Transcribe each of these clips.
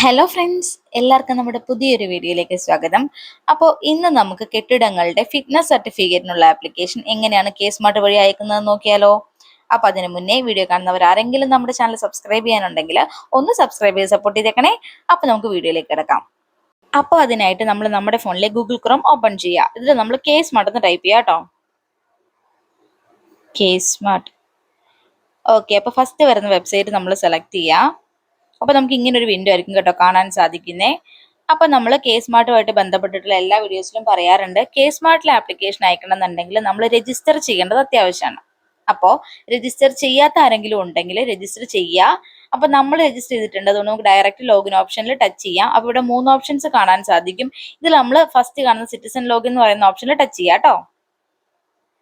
Hello friends എല്ലാവർക്കും നമ്മുടെ പുതിയൊരു വീഡിയോയിലേക്ക് സ്വാഗതം. അപ്പോൾ ഇന്ന് നമുക്ക് കെട്ടിടങ്ങളുടെ ഫിറ്റ്നസ് സർട്ടിഫിക്കറ്റിനുള്ള ആപ്ലിക്കേഷൻ എങ്ങനെയാണ് കേസ് മാർട്ട് വഴി അയക്കുന്നത് നോക്കിയാലോ? അപ്പൊ അതിന് മുന്നേ വീഡിയോ കാണുന്നവർ ആരെങ്കിലും നമ്മുടെ ചാനൽ സബ്സ്ക്രൈബ് ചെയ്യാനുണ്ടെങ്കിൽ ഒന്ന് സബ്സ്ക്രൈബ് ചെയ്ത് സപ്പോർട്ട് ചെയ്തേക്കണേ. അപ്പോൾ നമുക്ക് വീഡിയോയിലേക്ക് കിടക്കാം. അപ്പോൾ അതിനായിട്ട് നമ്മൾ നമ്മുടെ ഫോണിലെ ഗൂഗിൾ ക്രോം ഓപ്പൺ ചെയ്യുക ഇതിൽ നമ്മൾ കേസ് മാർട്ടെന്ന് ടൈപ്പ് ചെയ്യാം കേട്ടോ കേസ് മാർട്ട് ഓക്കെ അപ്പോൾ ഫസ്റ്റ് വരുന്ന വെബ്സൈറ്റ് നമ്മൾ സെലക്ട് ചെയ്യുക അപ്പോൾ നമുക്ക് ഇങ്ങനെ ഒരു വിൻഡോ ആയിരിക്കും കേട്ടോ കാണാൻ സാധിക്കുന്നേ. അപ്പോൾ നമ്മൾ കെ സ്മാർട്ടുമായിട്ട് ബന്ധപ്പെട്ടിട്ടുള്ള എല്ലാ വീഡിയോസിലും പറയാറുണ്ട്. കെ സ്മാർട്ടിലെ ആപ്ലിക്കേഷൻ അയക്കണം എന്നുണ്ടെങ്കിൽ നമ്മൾ രജിസ്റ്റർ ചെയ്യേണ്ടത് അത്യാവശ്യമാണ്. അപ്പോൾ രജിസ്റ്റർ ചെയ്യാത്ത ആരെങ്കിലും ഉണ്ടെങ്കിൽ രജിസ്റ്റർ ചെയ്യുക അപ്പോൾ നമ്മൾ രജിസ്റ്റർ ചെയ്തിട്ടുണ്ട്. അതുകൊണ്ട് നമുക്ക് ഡയറക്റ്റ് ലോഗിൻ ഓപ്ഷനിൽ ടച്ച് ചെയ്യാം. അപ്പോൾ ഇവിടെ മൂന്ന് ഓപ്ഷൻസ് കാണാൻ സാധിക്കും. ഇതിൽ നമ്മൾ ഫസ്റ്റ് കാണുന്ന സിറ്റിസൺ ലോഗിൻ എന്ന് പറയുന്ന ഓപ്ഷനിൽ ടച്ച് ചെയ്യാം കേട്ടോ.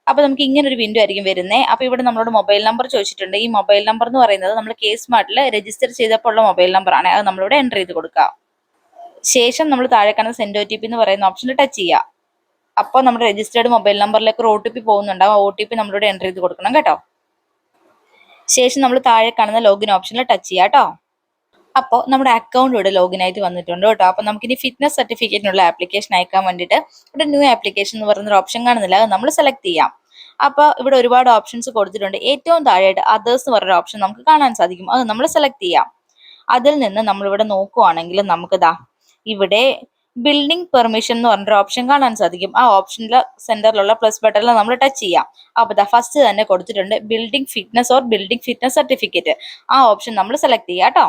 അപ്പൊ നമുക്ക് ഇങ്ങനെ ഒരു വിൻഡോ ആയിരിക്കും വരുന്നത് അപ്പൊ ഇവിടെ നമ്മളോട് മൊബൈൽ നമ്പർ ചോദിച്ചിട്ടുണ്ട്. ഈ മൊബൈൽ നമ്പർ എന്ന് പറയുന്നത് നമ്മൾ കെ സ്മാർട്ടിൽ രജിസ്റ്റർ ചെയ്തപ്പോൾ ഉള്ള മൊബൈൽ നമ്പർ ആണ്. അത് നമ്മളിവിടെ എന്റർ ചെയ്ത് കൊടുക്കുക ശേഷം നമ്മൾ താഴെ കാണുന്ന സെൻഡ് ഒ ടി പി എന്ന് പറയുന്ന ഓപ്ഷൻ ടച്ച് ചെയ്യുക അപ്പോൾ നമ്മുടെ രജിസ്റ്റേർഡ് മൊബൈൽ നമ്പറിലേക്ക് ഒരു ഒ ടി പി പോകുന്നുണ്ടാവും ഒ ടി പി നമ്മളിവിടെ എന്റർ ചെയ്ത് കൊടുക്കണം കേട്ടോ. ശേഷം നമ്മൾ താഴെ കാണുന്ന ലോഗിൻ ഓപ്ഷനിൽ ടച്ച് ചെയ്യുക കേട്ടോ അപ്പോൾ നമ്മുടെ അക്കൗണ്ട് ഇവിടെ ലോഗിൻ ആയിട്ട് വന്നിട്ടുണ്ട് കേട്ടോ. അപ്പോൾ നമുക്കിനി ഫിറ്റ്നസ് സർട്ടിഫിക്കറ്റിനുള്ള ആപ്ലിക്കേഷൻ അയക്കാൻ വേണ്ടിയിട്ട് ഇവിടെ ന്യൂ ആപ്ലിക്കേഷൻ എന്ന് പറയുന്ന ഒരു ഓപ്ഷൻ കാണുന്നില്ല. അത് നമ്മൾ സെലക്ട് ചെയ്യാം. അപ്പോൾ ഇവിടെ ഒരുപാട് ഓപ്ഷൻസ് കൊടുത്തിട്ടുണ്ട്. ഏറ്റവും താഴെയായിട്ട് അതേഴ്സ് എന്ന് പറയുന്ന ഓപ്ഷൻ നമുക്ക് കാണാൻ സാധിക്കും. അത് നമ്മൾ സെലക്ട് ചെയ്യാം. അതിൽ നിന്ന് നമ്മളിവിടെ നോക്കുവാണെങ്കിൽ നമുക്ക് ദാ ഇവിടെ ബിൽഡിംഗ് പെർമിഷൻ എന്ന് പറഞ്ഞൊരു ഓപ്ഷൻ കാണാൻ സാധിക്കും. ആ ഓപ്ഷനിലെ സെന്ററിലുള്ള പ്ലസ് ബട്ടണിൽ നമ്മൾ ടച്ച് ചെയ്യാം. അപ്പോൾ ദാ ഫസ്റ്റ് തന്നെ കൊടുത്തിട്ടുണ്ട് building fitness or building fitness certificate ആ ഓപ്ഷൻ നമ്മൾ സെലക്ട് ചെയ്യാം കേട്ടോ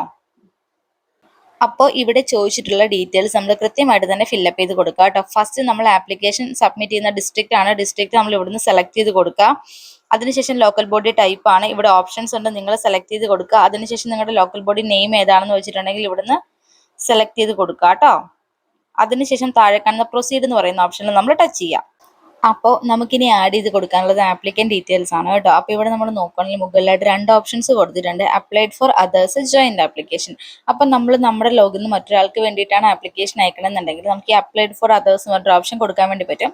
അപ്പോൾ ഇവിടെ ചോദിച്ചിട്ടുള്ള ഡീറ്റെയിൽസ് നമ്മൾ കൃത്യമായിട്ട് തന്നെ ഫില്ലപ്പ് ചെയ്ത് കൊടുക്കുക കേട്ടോ. ഫസ്റ്റ് നമ്മൾ ആപ്ലിക്കേഷൻ സബ്മിറ്റ് ചെയ്യുന്ന ഡിസ്ട്രിക്റ്റ് ആണ്. ഡിസ്ട്രിക്റ്റ് നമ്മൾ ഇവിടുന്ന് സെലക്ട് ചെയ്ത് കൊടുക്കുക. അതിനുശേഷം ലോക്കൽ ബോഡി ടൈപ്പ് ആണ്. ഇവിടെ ഓപ്ഷൻസ് ഉണ്ട് നിങ്ങൾ സെലക്ട് ചെയ്ത് കൊടുക്കുക. അതിനുശേഷം നിങ്ങളുടെ ലോക്കൽ ബോഡി നെയിം ഏതാണെന്ന് വെച്ചിട്ടുണ്ടെങ്കിൽ ഇവിടുന്ന് സെലക്ട് ചെയ്ത് കൊടുക്കുക കേട്ടോ. അതിനുശേഷം താഴെ കാണുന്ന പ്രൊസീഡ് എന്ന് പറയുന്ന ഓപ്ഷനിൽ നമ്മൾ ടച്ച് ചെയ്യാം. അപ്പോൾ നമുക്കിനി ആഡ് ചെയ്ത് കൊടുക്കാനുള്ളത് ആപ്ലിക്കൻ ഡീറ്റെയിൽസ് ആണ് കേട്ടോ. അപ്പോൾ ഇവിടെ നമ്മൾ നോക്കുകയാണെങ്കിൽ മുകളിലായിട്ട് രണ്ട് ഓപ്ഷൻസ് കൊടുത്തിട്ടുണ്ട്. Applied for others joint application അപ്പം നമ്മൾ നമ്മുടെ ലോഗിൽ നിന്ന് മറ്റൊരാൾക്ക് വേണ്ടിയിട്ടാണ് ആപ്ലിക്കേഷൻ അയക്കണമെന്നുണ്ടെങ്കിൽ നമുക്ക് ഈ അപ്ലൈഡ് ഫോർ അതേഴ്സ് എന്ന് പറഞ്ഞൊരു ഓപ്ഷൻ കൊടുക്കാൻ വേണ്ടി പറ്റും.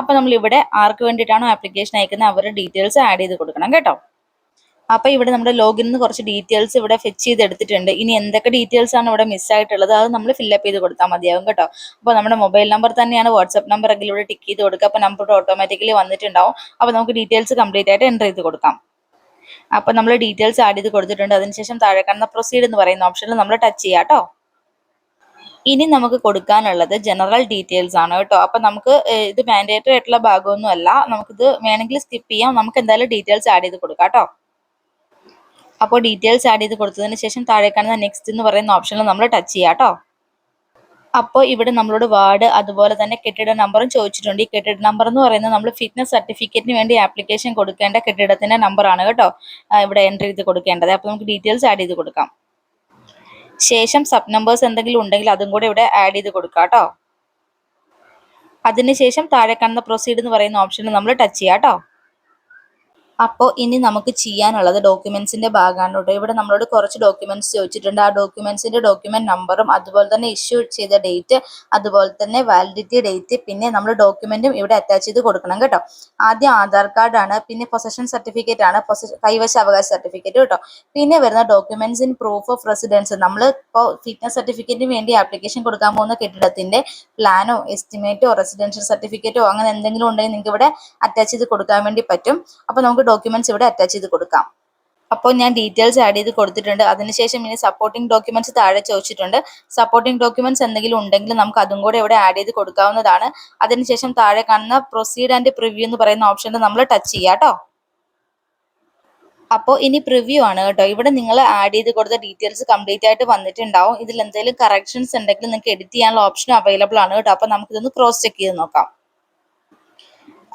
അപ്പോൾ നമ്മൾ ഇവിടെ ആർക്ക് വേണ്ടിയിട്ടാണോ ആപ്ലിക്കേഷൻ അയക്കുന്നത് അവരുടെ ഡീറ്റെയിൽസ് ആഡ് ചെയ്ത് കൊടുക്കണം കേട്ടോ. അപ്പോൾ ഇവിടെ നമ്മുടെ ലോഗിൻ നിന്ന് കുറച്ച് ഡീറ്റെയിൽസ് ഇവിടെ ഫെച്ച് ചെയ്ത് എടുത്തിട്ടുണ്ട് ഇനി എന്തൊക്കെ ഡീറ്റെയിൽസ് ആണ് ഇവിടെ മിസ് ആയിട്ടുള്ളത് അത് നമ്മൾ ഫില്ലപ്പ് ചെയ്ത് കൊടുത്താൽ മതിയാവും കേട്ടോ. അപ്പോൾ നമ്മുടെ മൊബൈൽ നമ്പർ തന്നെയാണ് വാട്സ്ആപ്പ് നമ്പർ എങ്കിലും ഇവിടെ ടിക്ക് ചെയ്ത് കൊടുക്കുക. അപ്പോൾ നമ്പർ ഓട്ടോമാറ്റിക്കലി വന്നിട്ടുണ്ടാവും. അപ്പോൾ നമുക്ക് ഡീറ്റെയിൽസ് കംപ്ലീറ്റ് ആയിട്ട് എന്റർ ചെയ്ത് കൊടുക്കാം. അപ്പോൾ നമ്മൾ ഡീറ്റെയിൽസ് ആഡ് ചെയ്ത് കൊടുത്തിട്ടുണ്ട്. അതിനുശേഷം താഴെ കാണുന്ന പ്രൊസീഡ് എന്ന് പറയുന്ന ഓപ്ഷനിൽ നമ്മൾ ടച്ച് ചെയ്യാം കേട്ടോ. ഇനി നമുക്ക് കൊടുക്കാനുള്ളത് ജനറൽ ഡീറ്റെയിൽസ് ആണ് കേട്ടോ. അപ്പൊ നമുക്ക് ഇത് മാൻഡേറ്ററി ആയിട്ടുള്ള ഭാഗമൊന്നുമല്ല. നമുക്കിത് വേണമെങ്കിൽ സ്കിപ്പ് ചെയ്യാം. നമുക്ക് എന്തായാലും ഡീറ്റെയിൽസ് ആഡ് ചെയ്ത് കൊടുക്കാം കേട്ടോ. അപ്പോൾ ഡീറ്റെയിൽസ് ആഡ് ചെയ്ത് കൊടുത്തതിന് ശേഷം താഴെ കാണുന്ന നെക്സ്റ്റ് എന്ന് പറയുന്ന ഓപ്ഷനിൽ നമ്മൾ ടച്ച് ചെയ്യാം കേട്ടോ അപ്പോൾ ഇവിടെ നമ്മളോട് വാർഡ് അതുപോലെ തന്നെ കെട്ടിട നമ്പറും ചോദിച്ചിട്ടുണ്ട്. ഈ കെട്ടിട നമ്പർ എന്ന് പറയുന്നത് നമ്മൾ ഫിറ്റ്നസ് സർട്ടിഫിക്കറ്റിന് വേണ്ടി ആപ്ലിക്കേഷൻ കൊടുക്കേണ്ട കെട്ടിടത്തിന്റെ നമ്പറാണ് കേട്ടോ. ഇവിടെ എന്റർ ചെയ്ത് കൊടുക്കേണ്ടത്. അപ്പോൾ നമുക്ക് ഡീറ്റെയിൽസ് ആഡ് ചെയ്ത് കൊടുക്കാം. ശേഷം സബ് നമ്പേഴ്സ് എന്തെങ്കിലും ഉണ്ടെങ്കിൽ അതും കൂടെ ഇവിടെ ആഡ് ചെയ്ത് കൊടുക്കാം കേട്ടോ അതിനുശേഷം താഴെ കാണുന്ന പ്രൊസീഡ് എന്ന് പറയുന്ന ഓപ്ഷനിൽ നമ്മൾ ടച്ച് ചെയ്യാം കേട്ടോ അപ്പോൾ ഇനി നമുക്ക് ചെയ്യാനുള്ളത് ഡോക്യുമെന്റ്സിന്റെ ഭാഗമാണ് കേട്ടോ. ഇവിടെ നമ്മളോട് കുറച്ച് ഡോക്യുമെന്റ്സ് ചോദിച്ചിട്ടുണ്ട്. ആ ഡോക്യുമെന്റ്സിന്റെ ഡോക്യുമെന്റ് നമ്പറും അതുപോലെ തന്നെ ഇഷ്യൂ ചെയ്ത ഡേറ്റ് അതുപോലെ തന്നെ വാലിഡിറ്റി ഡേറ്റ് പിന്നെ നമ്മൾ ഡോക്യുമെന്റും ഇവിടെ അറ്റാച്ച് ചെയ്ത് കൊടുക്കണം കേട്ടോ. ആദ്യം ആധാർ കാർഡാണ് പിന്നെ പൊസഷൻ സർട്ടിഫിക്കറ്റ് ആണ് പൊസ- കൈവശ അവകാശ സർട്ടിഫിക്കറ്റ് കേട്ടോ. പിന്നെ വരുന്ന documents in proof of residence നമ്മൾ ഇപ്പോൾ ഫിറ്റ്നസ് സർട്ടിഫിക്കറ്റിന് വേണ്ടി ആപ്ലിക്കേഷൻ കൊടുക്കാൻ പോകുന്ന കെട്ടിടത്തിന്റെ പ്ലാനോ എസ്റ്റിമേറ്റോ റെസിഡൻഷ്യൽ സർട്ടിഫിക്കറ്റോ അങ്ങനെ എന്തെങ്കിലും ഉണ്ടെങ്കിൽ നിങ്ങൾക്ക് ഇവിടെ അറ്റാച്ച് ചെയ്ത് കൊടുക്കാൻ വേണ്ടി പറ്റും. അപ്പോൾ നമുക്ക് ഡോക്യുമെന്റ്സ് ഇവിടെ അറ്റാച്ച് ചെയ്ത് കൊടുക്കാം. അപ്പോൾ ഞാൻ ഡീറ്റെയിൽസ് ആഡ് ചെയ്ത് കൊടുത്തിട്ടുണ്ട്. അതിനുശേഷം ഇനി സപ്പോർട്ടിംഗ് ഡോക്യുമെന്റ്സ് താഴെ ചോദിച്ചിട്ടുണ്ട്. സപ്പോർട്ടിംഗ് ഡോക്യുമെന്റ്സ് എന്തെങ്കിലും ഉണ്ടെങ്കിൽ നമുക്ക് അതും കൂടെ ഇവിടെ ആഡ് ചെയ്ത് കൊടുക്കാവുന്നതാണ്. അതിനുശേഷം താഴെ കാണുന്ന പ്രൊസീഡ് ആൻഡ് പ്രിവ്യൂ എന്ന് പറയുന്ന ഓപ്ഷനിൽ നമ്മൾ ടച്ച് ചെയ്യാം കേട്ടോ. അപ്പോൾ ഇനി പ്രിവ്യൂ ആണ് കേട്ടോ. ഇവിടെ നിങ്ങൾ ആഡ് ചെയ്ത് കൊടുത്ത ഡീറ്റെയിൽസ് കംപ്ലീറ്റ് ആയിട്ട് വന്നിട്ടുണ്ടാവും. ഇതിൽ എന്തെങ്കിലും കറക്ഷൻസ് ഉണ്ടെങ്കിൽ നിങ്ങൾക്ക് എഡിറ്റ് ചെയ്യാനുള്ള ഓപ്ഷൻ അവൈലബിൾ ആണ് കേട്ടോ. അപ്പോൾ നമുക്കിതൊന്ന് ക്രോസ് ചെക്ക് ചെയ്ത് നോക്കാം.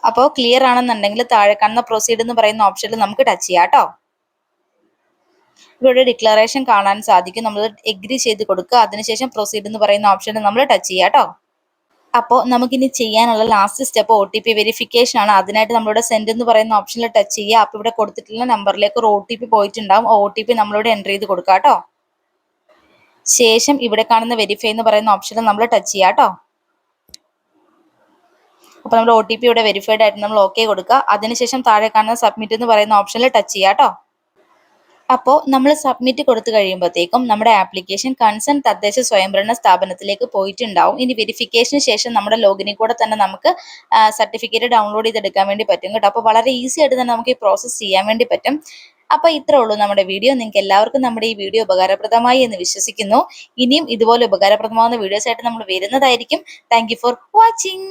അപ്പോൾ ക്ലിയർ ആണെന്നുണ്ടെങ്കിൽ താഴെ കാണുന്ന പ്രൊസീഡ് എന്ന് പറയുന്ന ഓപ്ഷനിൽ നമുക്ക് ടച്ച് ചെയ്യാം കേട്ടോ. ഇവിടെ ഡിക്ലറേഷൻ കാണാൻ സാധിക്കും. നമ്മൾ എഗ്രി ചെയ്ത് കൊടുക്കുക. അതിനുശേഷം പ്രൊസീഡ് എന്ന് പറയുന്ന ഓപ്ഷനിൽ നമ്മൾ ടച്ച് ചെയ്യാം കേട്ടോ. അപ്പോൾ നമുക്കിനി ചെയ്യാനുള്ള last step O T P verification ആണ്. അതിനായിട്ട് നമ്മളിവിടെ സെൻഡ് എന്ന് പറയുന്ന ഓപ്ഷനിൽ ടച്ച് ചെയ്യുക. അപ്പോൾ ഇവിടെ കൊടുത്തിട്ടുള്ള നമ്പറിലേക്ക് ഒരു ഒ ടി പി പോയിട്ടുണ്ടാവും. ഒ ടി പി നമ്മളിവിടെ എന്റർ ചെയ്ത് കൊടുക്കുക കേട്ടോ. ശേഷം ഇവിടെ കാണുന്ന വെരിഫൈ എന്ന് പറയുന്ന ഓപ്ഷനിൽ നമ്മൾ ടച്ച് ചെയ്യാം കേട്ടോ. അപ്പോൾ നമ്മൾ ഒ ടി പി ഇവിടെ വെരിഫൈഡ് ആയിട്ട് നമ്മൾ ഓക്കെ കൊടുക്കുക. അതിനുശേഷം താഴെ കാണുന്ന സബ്മിറ്റ് എന്ന് പറയുന്ന ഓപ്ഷനിൽ ടച്ച് ചെയ്യാം കേട്ടോ. അപ്പോൾ നമ്മൾ സബ്മിറ്റ് കൊടുത്തു കഴിയുമ്പോഴത്തേക്കും നമ്മുടെ ആപ്ലിക്കേഷൻ കൺസേൺ തദ്ദേശ സ്വയംഭരണ സ്ഥാപനത്തിലേക്ക് പോയിട്ടുണ്ടാവും. ഇനി വെരിഫിക്കേഷന് ശേഷം നമ്മുടെ ലോഗിനിൽ കൂടെ തന്നെ നമുക്ക് സർട്ടിഫിക്കറ്റ് ഡൗൺലോഡ് ചെയ്തെടുക്കാൻ വേണ്ടി പറ്റും കേട്ടോ. അപ്പോൾ വളരെ ഈസി ആയിട്ട് തന്നെ നമുക്ക് ഈ പ്രോസസ്സ് ചെയ്യാൻ വേണ്ടി പറ്റും. അപ്പോൾ ഇത്രേ ഉള്ളൂ നമ്മുടെ വീഡിയോ നിങ്ങൾക്ക് എല്ലാവർക്കും നമ്മുടെ ഈ വീഡിയോ ഉപകാരപ്രദമായി എന്ന് വിശ്വസിക്കുന്നു. ഇനിയും ഇതുപോലെ ഉപകാരപ്രദമാകുന്ന വീഡിയോസ് ആയിട്ട് നമ്മൾ വരുന്നതായിരിക്കും. Thank for watching